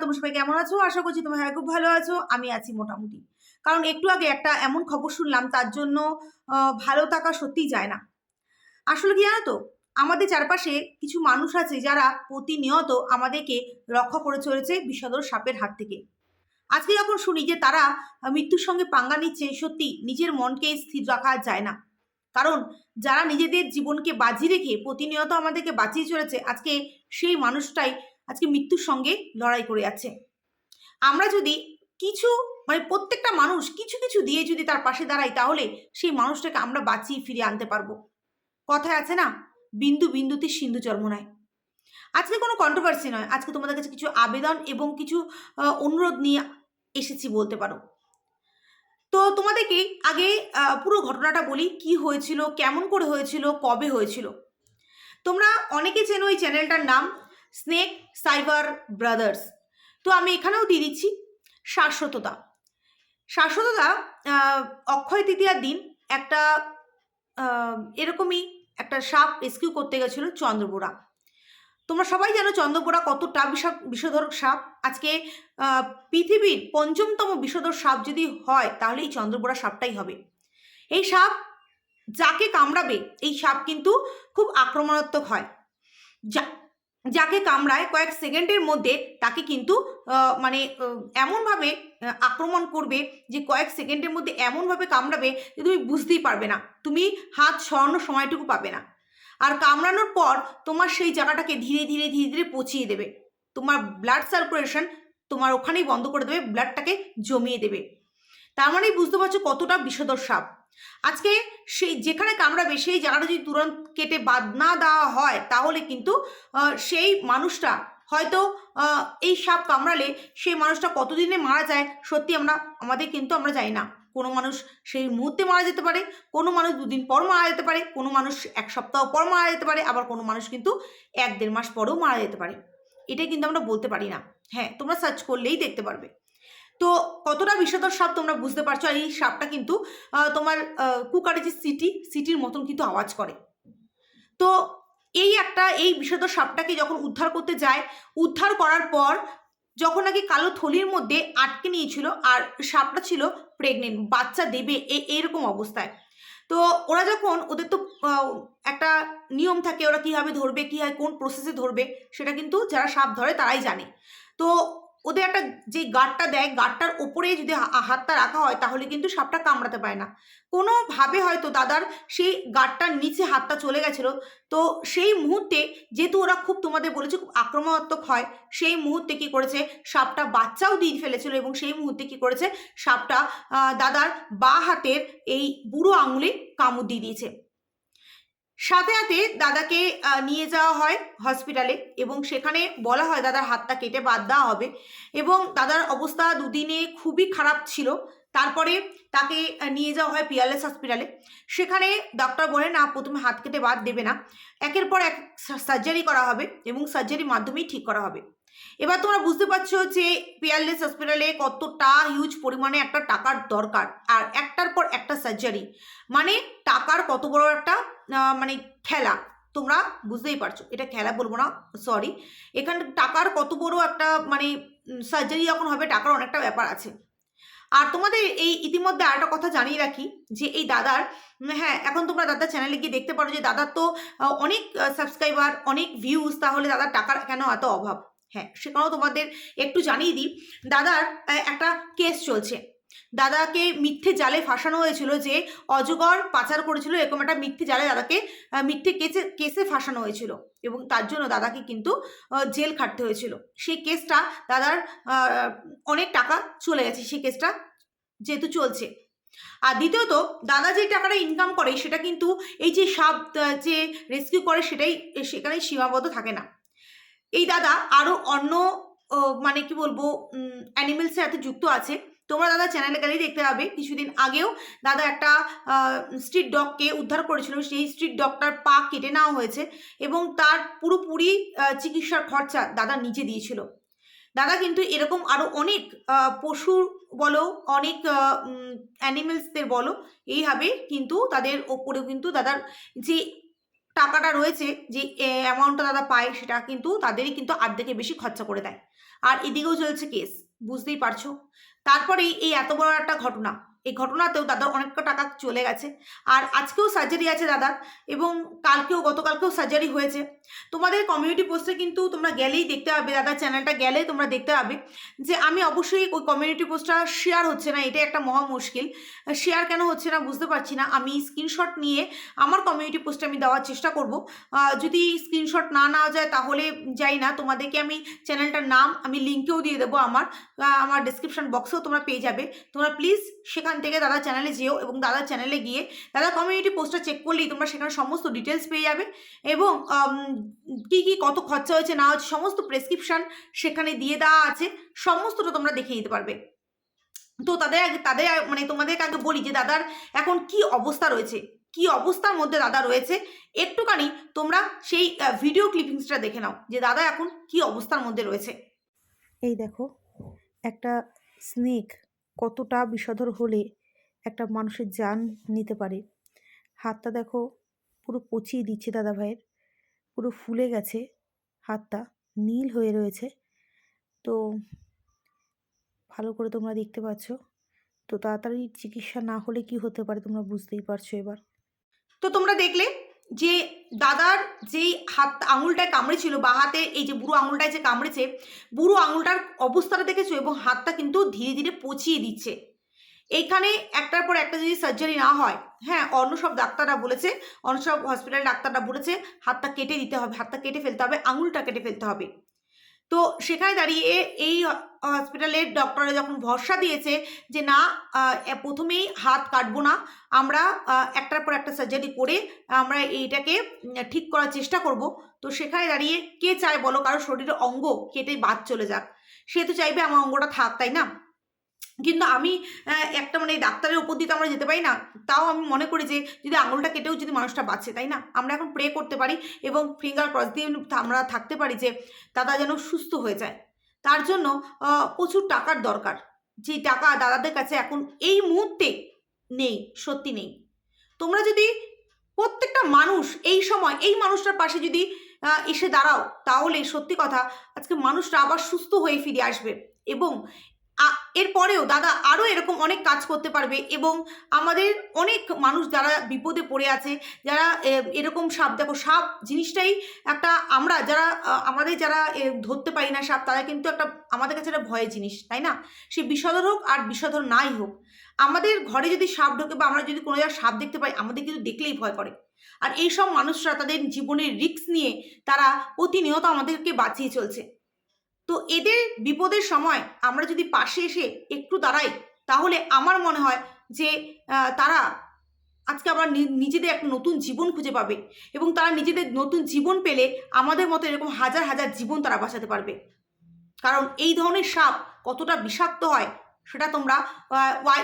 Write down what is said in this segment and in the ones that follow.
তোমরা সবাই কেমন আছো? আশা করছি তোমরা সবাই খুব ভালো আছো। আমি আছি মোটামুটি। কারণ একটু আগে একটা এমন খবর শুনলাম, তার জন্য ভালো থাকা সত্যিই যায় না। আসলে কি জানো তো? আমাদের চারপাশে কিছু মানুষ আছে যারা প্রতিনিয়ত আমাদেরকে রক্ষা করে চলেছে বিষাদর সাপের হাত থেকে। আজকে যখন শুনি যে তারা মৃত্যুর সঙ্গে পাঙ্গা নিচ্ছে, সত্যি নিজের মনকে স্থির রাখা যায় না। কারণ যারা নিজেদের জীবনকে বাজি রেখে প্রতিনিয়ত আমাদেরকে বাঁচিয়ে চলেছে, আজকে সেই মানুষটাই আজকে মৃত্যুর সঙ্গে লড়াই করে যাচ্ছে। আমরা যদি কিছু মানে প্রত্যেকটা মানুষ কিছু কিছু দিয়ে যদি তার পাশে দাঁড়াই, তাহলে সেই মানুষটাকে আমরা বাঁচিয়ে ফিরিয়ে আনতে পারব। কথায় আছে না, বিন্দু বিন্দুতে সিন্ধু জন্ম নেয়। আজকে কোনো কন্ট্রোভার্সি নয়, আজকে তোমাদের কাছে কিছু আবেদন এবং কিছু অনুরোধ নিয়ে এসেছি বলতে পারো। তো তোমাদেরকে আগে পুরো ঘটনাটা বলি, কি হয়েছিল, কেমন করে হয়েছিল, কবে হয়েছিল। তোমরা অনেকে চেনো এই চ্যানেলটার নাম স্নেক সাইবার ব্রাদার্স তো আমি এখানেও দিয়ে দিচ্ছি শাশ্বততা। শাশ্বততা অক্ষয় তৃতীয়ার দিন একটা এরকমই একটা সাপ রেস্কিউ করতে গেছিল চন্দ্রবোড়া তোমরা সবাই জানো চন্দ্রবোড়া কতটা বিষা- বিষধর সাপ। আজকে পৃথিবীর পঞ্চমতম বিষধর সাপ যদি হয় তাহলে এই চন্দ্রবোড়া সাপটাই হবে। এই সাপ যাকে কামড়াবে, এই সাপ কিন্তু খুব আক্রমণাত্মক হয়। যা যাকে কামড়ায় কয়েক সেকেন্ডের মধ্যে তাকে কিন্তু মানে এমনভাবে আক্রমণ করবে যে কয়েক সেকেন্ডের মধ্যে এমনভাবে কামড়াবে যে তুমি বুঝতেই পারবে না। তুমি হাত সরানোর সময়টুকু পাবে না। আর কামড়ানোর পর তোমার সেই জায়গাটাকে ধীরে ধীরে ধীরে ধীরে পচিয়ে দেবে। তোমার ব্লাড সার্কুলেশন তোমার ওখানেই বন্ধ করে দেবে ব্লাডটাকে জমিয়ে দেবে। তার মানেই বুঝতে পারছ কতটা বিষধর সাপ। আজকে সেই যেখানে কামড়াবে, সেই জায়গাটা যদি তুরন্ত কেটে বাদ না দেওয়া হয়, তাহলে কিন্তু সেই মানুষটা হয়তো এই সাপ কামড়ালে সেই মানুষটা কতদিনে মারা যায়, সত্যি আমরা, আমাদের কিন্তু আমরা জানি না। কোনো মানুষ সেই মুহূর্তে মারা যেতে পারে, কোনো মানুষ দুদিন পর মারা যেতে পারে, কোনো মানুষ এক সপ্তাহ পর মারা যেতে পারে, আবার কোনো মানুষ কিন্তু এক দেড় মাস পরেও মারা যেতে পারে। এটা কিন্তু আমরা বলতে পারি না। হ্যাঁ তোমরা সার্চ করলেই দেখতে পারবে। তো কতটা বিষধর সাপ তোমরা বুঝতে পারছ? আর এই সাপটা কিন্তু তোমার কুকারে যে সিটি, সিটির মতন কিন্তু আওয়াজ করে। তো এই একটা, এই বিষধর সাপটাকে যখন উদ্ধার করতে যায়, উদ্ধার করার পর যখন নাকি কালো থলির মধ্যে আটকে নিয়েছিল, আর সাপটা ছিল প্রেগনেন্ট বাচ্চা দেবে এরকম অবস্থায়। তো ওরা যখন ওদের তো একটা নিয়ম থাকে, ওরা কীভাবে ধরবে, কী হয়, কোন প্রসেসে ধরবে, সেটা কিন্তু যারা সাপ ধরে তারাই জানে। তো ওদের একটা যে গার্ডটা দেয় গার্ডটার ওপরে যদি হাতটা রাখা হয়, তাহলে কিন্তু সাপটা কামড়াতে পারে না। কোনোভাবে হয়তো দাদার সেই গার্ডটার নিচে হাতটা চলে গেছিল। তো সেই মুহূর্তে যেহেতু ওরা খুব তোমাদের বলেছে খুব আক্রমণাত্মক হয়, সেই মুহূর্তে কি করেছে, সাপটা বাচ্চাও দিয়ে ফেলেছিল এবং সেই মুহূর্তে কি করেছে, সাপটা দাদার বা হাতের এই বুড়ো আঙুলে কামড় দিয়ে দিয়েছে। সাথে সাথে দাদাকে নিয়ে যাওয়া হয় হসপিটালে এবং সেখানে বলা হয় দাদার হাতটা কেটে বাদ দেওয়া হবে এবং দাদার অবস্থা দুদিনে খুবই খারাপ ছিল। তারপরে তাকে নিয়ে যাওয়া হয় পিয়ারলেস হসপিটালে সেখানে ডক্টর বলে না, প্রথমে হাত কেটে বাদ দেবে না। একের পর এক সার্জারি করা হবে এবং সার্জারির মাধ্যমেই ঠিক করা হবে। এবার তোমরা বুঝতে পারছ যে পিয়ারলেস হসপিটালে কতটা হিউজ পরিমাণে একটা টাকার দরকার আর একটার পর একটা সার্জারি মানে টাকার কত বড় একটা মানে খেলা। তোমরা বুঝতেই পারছ। এটা খেলা বলব না সরি এখানে, টাকার কত বড় একটা মানে সার্জারি যখন হবে, টাকার অনেকটা ব্যাপার আছে। আর তোমাদের এই ইতিমধ্যে আরেকটা কথা জানিয়ে রাখি, যে এই দাদার হ্যাঁ এখন তোমরা দাদার চ্যানেলে গিয়ে দেখতে পারো যে দাদার তো অনেক সাবস্ক্রাইবার অনেক ভিউজ তাহলে দাদার টাকার কেন এত অভাব? হ্যাঁ সেখানেও তোমাদের একটু জানিয়ে দিই। দাদার একটা কেস চলছে। দাদাকে মিথ্যে জালে ফাঁসানো হয়েছিল যে অজগর পাচার করেছিল, এরকম একটা মিথ্যে জালে দাদাকে মিথ্যে কেসে কেসে ফাঁসানো হয়েছিল এবং তার জন্য দাদাকে কিন্তু জেল খাটতে হয়েছিল। সেই কেসটা দাদার অনেক টাকা চলে গেছে সেই কেসটা যেহেতু চলছে। আর দ্বিতীয়ত, দাদা যে টাকাটা ইনকাম করে সেটা কিন্তু এই যে সাপ যে রেস্কিউ করে সেটাই সেখানে সীমাবদ্ধ থাকে না। এই দাদা আরও অন্য মানে কি বলব অ্যানিমেলসের সাথে যুক্ত আছে। তোমরা দাদা চ্যানেলে গেলেই দেখতে পাবে, কিছুদিন আগেও দাদা একটা স্ট্রিট ডগকে উদ্ধার করেছিল। সেই স্ট্রিট ডগটার পা কেটে নেওয়া হয়েছে এবং তার পুরোপুরি চিকিৎসার খরচা দাদা নিজে দিয়েছিল। দাদা কিন্তু এরকম আরও অনেক পশু বলো, অনেক অ্যানিমেলসদের বলো, এইভাবে কিন্তু তাদের ওপরেও কিন্তু দাদার যে টাকাটা রয়েছে যে অ্যামাউন্টটা দাদা পায় সেটা কিন্তু তাদেরই কিন্তু আর্ধেকে বেশি খরচা করে দেয়। আর এদিকেও চলছে কেস বুঝতেই পারছ? তারপরেই এই এত বড় একটা ঘটনা এই ঘটনাতেও দাদার অনেকটা টাকা চলে গেছে। আর আজকেও সার্জারি আছে দাদার এবং কালকেও, গতকালকেও সার্জারি হয়েছে। তোমাদের কমিউনিটি পোস্টে কিন্তু তোমরা গেলেই দেখতে পাবে, দাদার চ্যানেলটা গেলে তোমরা দেখতে পাবে যে আমি অবশ্যই ওই কমিউনিটি পোস্টটা শেয়ার হচ্ছে না এটা একটা মহা মুশকিল। শেয়ার কেন হচ্ছে না বুঝতে পারছি না। আমি স্ক্রিনশট নিয়ে আমার কমিউনিটি পোস্টে আমি দেওয়ার চেষ্টা করব। যদি স্ক্রিনশট না নেওয়া যায় তাহলে যাই না, তোমাদেরকে আমি চ্যানেলটার নাম আমি লিঙ্কেও দিয়ে দেবো আমার। আমার ডিসক্রিপশন বক্সেও তোমরা পেয়ে যাবে। তোমরা প্লিজ সেখান থেকে দাদার চ্যানেলে যেও এবং দাদার চ্যানেলে গিয়ে দাদা কমিউনিটি পোস্টটা চেক করলেই তোমরা সেখানে সমস্ত ডিটেলস পেয়ে যাবে এবং কি কি কত খরচা হয়েছে না হচ্ছে সমস্ত প্রেসক্রিপশন সেখানে দিয়ে দেওয়া আছে, সমস্তটা তোমরা দেখে নিতে পারবে। তো তাদের আগে, তাদের মানে তোমাদেরকে আগে বলি যে দাদার এখন কি অবস্থা রয়েছে, কি অবস্থার মধ্যে দাদা রয়েছে, একটুখানি তোমরা সেই ভিডিও ক্লিপিংসটা দেখে নাও যে দাদা এখন কি অবস্থার মধ্যে রয়েছে। এই দেখো, একটা স্নেক কতটা বিষধর হলে একটা মানুষের জান নিতে পারে। হাতটা দেখো, পুরো পচিয়ে দিচ্ছে দাদা ভাইয়ের। পুরো ফুলে গেছে হাতটা, নীল হয়ে রয়েছে। তো ভালো করে তোমরা দেখতে পাচ্ছ। তো তাড়াতাড়ি চিকিৎসা না হলে কি হতে পারে তোমরা বুঝতেই পারছ এবার। তো তোমরা দেখলে যে দাদার যেই হাত, আঙুলটায় কামড়েছিল বা হাতে এই যে বুড়ো আঙুলটায় যে কামড়েছে, বুড়ো আঙুলটার অবস্থাটা দেখেছ এবং হাতটা কিন্তু ধীরে ধীরে পচিয়ে দিচ্ছে। এইখানে একটার পর একটা যদি সার্জারি না হয় হ্যাঁ অন্য সব ডাক্তাররা বলেছে, অন্য সব হসপিটালের ডাক্তাররা বলেছে, হাতটা কেটে দিতে হবে, হাতটা কেটে ফেলতে হবে, আঙুলটা কেটে ফেলতে হবে। তো সেখানে দাঁড়িয়ে এই হসপিটালের ডক্টররা যখন ভরসা দিয়েছে যে না প্রথমেই হাত কাটবো না, আমরা একটার পর একটা সার্জারি করে আমরা এইটাকে ঠিক করার চেষ্টা করব, তো সেখানে দাঁড়িয়ে কে চায় বলো? কারও শরীরের অঙ্গ কেটে বাদ চলে যাক। সে তো চাইবে আমার অঙ্গটা থাক, তাই না? কিন্তু আমি একটা মানে ডাক্তারের উপর দিয়ে তো আমরা যেতে পারি না, তাও আমি মনে করি যে যদি আঙুলটা কেটেও যদি মানুষটা বাঁচে, তাই না? আমরা এখন প্রে করতে পারি এবং ফিঙ্গার ক্রস দিয়ে আমরা থাকতে পারি যে দাদা যেন সুস্থ হয়ে যায়। তার জন্য প্রচুর টাকার দরকার। যে টাকা দাদাদের কাছে এখন এই মুহূর্তে নেই, সত্যি নেই। তোমরা যদি প্রত্যেকটা মানুষ এই সময়, এই মানুষটার পাশে যদি এসে দাঁড়াও, তাহলে সত্যি কথা আজকে মানুষটা আবার সুস্থ হয়ে ফিরে আসবে এবং এরপরেও দাদা আরও এরকম অনেক কাজ করতে পারবে এবং আমাদের অনেক মানুষ যারা বিপদে পড়ে আছে, যারা এরকম সাপ, দেখো সাপ জিনিসটাই একটা আমরা যারা আমাদের যারা ধরতে পারি না সাপ, তারা কিন্তু একটা আমাদের কাছে একটা ভয়ের জিনিস, তাই না? সে বিষধর হোক আর বিষধর নাই হোক। আমাদের ঘরে যদি সাপ ঢোকে বা আমরা যদি কোনো জায়গায় সাপ দেখতে পাই, আমাদের কিন্তু দেখলেই ভয় করে। আর এই সব মানুষরা তাদের জীবনের রিস্ক নিয়ে তারা প্রতিনিয়ত আমাদেরকে বাঁচিয়ে চলছে। তো এদের বিপদের সময় আমরা যদি পাশে এসে একটু দাঁড়াই, তাহলে আমার মনে হয় যে তারা আজকে আবার নি- নিজেদের একটা নতুন জীবন খুঁজে পাবে এবং তারা নিজেদের নতুন জীবন পেলে আমাদের মতো এরকম হাজার হাজার জীবন তারা বাঁচাতে পারবে। কারণ এই ধরনের সাপ কতটা বিষাক্ত হয় সেটা তোমরা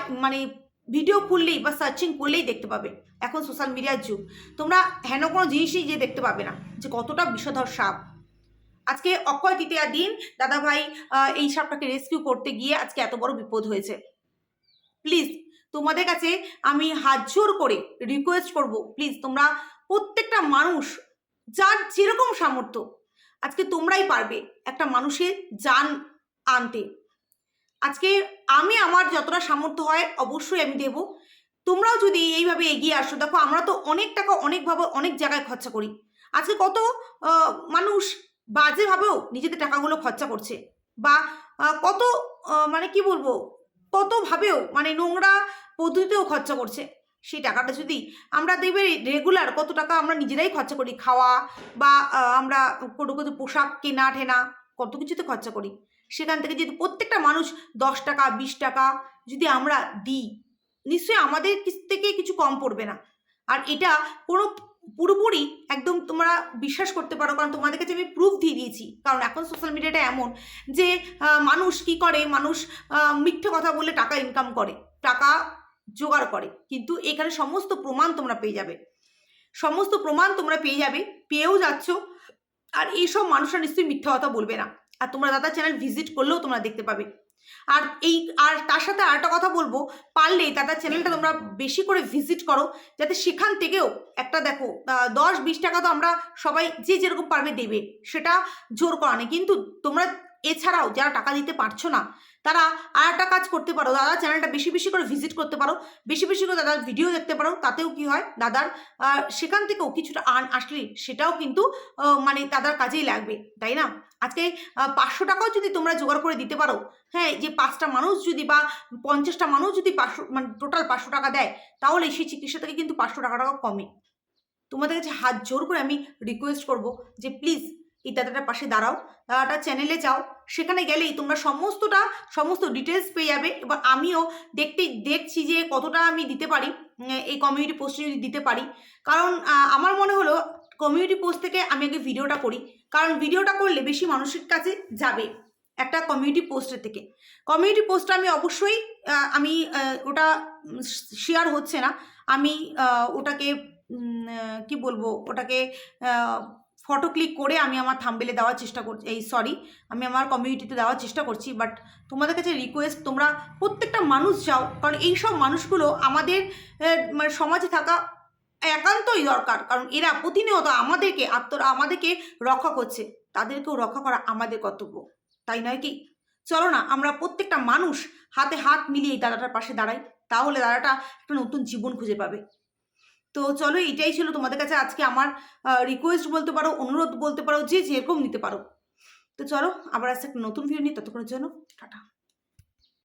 মানে ভিডিও খুললেই বা সার্চিং করলেই দেখতে পাবে। এখন সোশ্যাল মিডিয়ার যুগ। তোমরা হেন কোনো জিনিসই যে দেখতে পাবে না যে কতটা বিষধর সাপ। আজকে অক্ষয় তৃতীয়া দিন। দাদাভাই এই সাপটাকে রেস্কিউ করতে গিয়ে আজকে এত বড় বিপদ হয়েছে। প্লিজ তোমাদের কাছে আমি হাত জোর করে রিকোয়েস্ট করব। প্লিজ তোমরা প্রত্যেকটা মানুষ যার যেরকম সামর্থ্য, আজকে তোমরাই পারবে একটা মানুষের যান আনতে। আজকে আমি আমার যতটা সামর্থ্য হয় অবশ্যই আমি দেব। তোমরাও যদি এইভাবে এগিয়ে আসো, দেখো আমরা তো অনেক টাকা অনেকভাবে অনেক জায়গায় খরচা করি। আজকে কত মানুষ বাজেভাবেও নিজেদের টাকাগুলো খরচা করছে। বা কত মানে কি বলব, কতভাবেও মানে নোংরা পদ্ধতিতেও খরচা করছে। সেই টাকাটা যদি আমরা দেখবে রেগুলার কত টাকা আমরা নিজেরাই খরচা করি, খাওয়া বা আমরা কোনো কোনো পোশাক কেনা, ঠেনা, কত কিছুতে খরচা করি। সেখান থেকে যদি প্রত্যেকটা মানুষ দশ টাকা, বিশ টাকা যদি আমরা দিই, নিশ্চয়ই আমাদের থেকে কিছু কম পড়বে না। আর এটা কোনো পুরোপুরি একদম তোমরা বিশ্বাস করতে পারো, কারণ তোমাদের কাছে আমি প্রুফ দিয়ে দিয়েছি। কারণ এখন সোশ্যাল মিডিয়াটা এমন যে মানুষ কি করে? মানুষ মিথ্যে কথা বলে টাকা ইনকাম করে, টাকা জোগাড় করে। কিন্তু এখানে সমস্ত প্রমাণ তোমরা পেয়ে যাবে। সমস্ত প্রমাণ তোমরা পেয়ে যাবে, পেয়েও যাচ্ছ। আর এইসব মানুষরা নিশ্চয়ই মিথ্যা কথা বলবে না। আর তোমরা দাদা চ্যানেল ভিজিট করলেও তোমরা দেখতে পাবে। আর এই, আর তার সাথে আরেকটা কথা বলব পারলে দাদা চ্যানেলটা তোমরা বেশি করে ভিজিট করো, যাতে সেখান থেকেও একটা দেখো দশ, বিশ টাকা তো আমরা সবাই যে যেরকম পারবে দেবে, সেটা জোর করা নেই। কিন্তু তোমরা এছাড়াও যারা টাকা দিতে পারছ না, তারা আর একটা কাজ করতে পারো। দাদা চ্যানেলটা বেশি বেশি করে ভিজিট করতে পারো। বেশি বেশি করে দাদার ভিডিও দেখতে পারো। তাতেও কি হয়, দাদার সেখান থেকেও কিছুটা আর্ন আসলে সেটাও কিন্তু মানে দাদার কাজেই লাগবে, তাই না? আজকে পাঁচশো টাকাও যদি তোমরা জোগাড় করে দিতে পারো হ্যাঁ যে পাঁচটা মানুষ যদি বা পঞ্চাশটা মানুষ যদি পাঁচশো মানে টোটাল পাঁচশো টাকা দেয়, তাহলে সেই চিকিৎসা থেকে কিন্তু পাঁচশো টাকা টাকা কমে। তোমাদের কাছে হাত জোর করে আমি রিকোয়েস্ট করব যে প্লিজ এই দাদাটার পাশে দাঁড়াও। দাদাটা চ্যানেলে যাও। সেখানে গেলেই তোমরা সমস্তটা, সমস্ত ডিটেলস পেয়ে যাবে। এবার আমিও দেখতে, দেখছি যে কতটা আমি দিতে পারি এই কমিউনিটি পোস্টে যদি দিতে পারি। কারণ আমার মনে হলো কমিউনিটি পোস্ট থেকে আমি আগে ভিডিওটা করি। কারণ ভিডিওটা করলে বেশি মানুষের কাছে যাবে একটা কমিউনিটি পোস্টের থেকে। কমিউনিটি পোস্টটা আমি অবশ্যই আমি ওটা শেয়ার হচ্ছে না। আমি ওটাকে কি বলব? ওটাকে ফটো ক্লিক করে আমি আমার থাম্বেলে দেওয়ার চেষ্টা করছি এই সরি আমি আমার কমিউনিটিতে দেওয়ার চেষ্টা করছি বাট তোমাদের কাছে রিকোয়েস্ট তোমরা প্রত্যেকটা মানুষ যাও, কারণ এই সব মানুষগুলো আমাদের মানে সমাজে থাকা একান্তই দরকার, কারণ এরা প্রতিনিয়ত আমাদেরকে আত্মরা আমাদেরকে রক্ষা করছে, তাদেরকেও রক্ষা করা আমাদের কর্তব্য, তাই নয় কি? চলো না, আমরা প্রত্যেকটা মানুষ হাতে হাত মিলিয়ে এই দাদাটার পাশে দাঁড়াই, তাহলে দাদাটা একটা নতুন জীবন খুঁজে পাবে। তো চলো এটাই ছিল তোমাদের কাছে আজকে আমার রিকোয়েস্ট বলতে পারো, অনুরোধ বলতে পারো, যে যেরকম নিতে পারো। তো চলো আবার আসছে একটা নতুন ভিডিও নিয়ে, ততক্ষণের জন্য টাটা।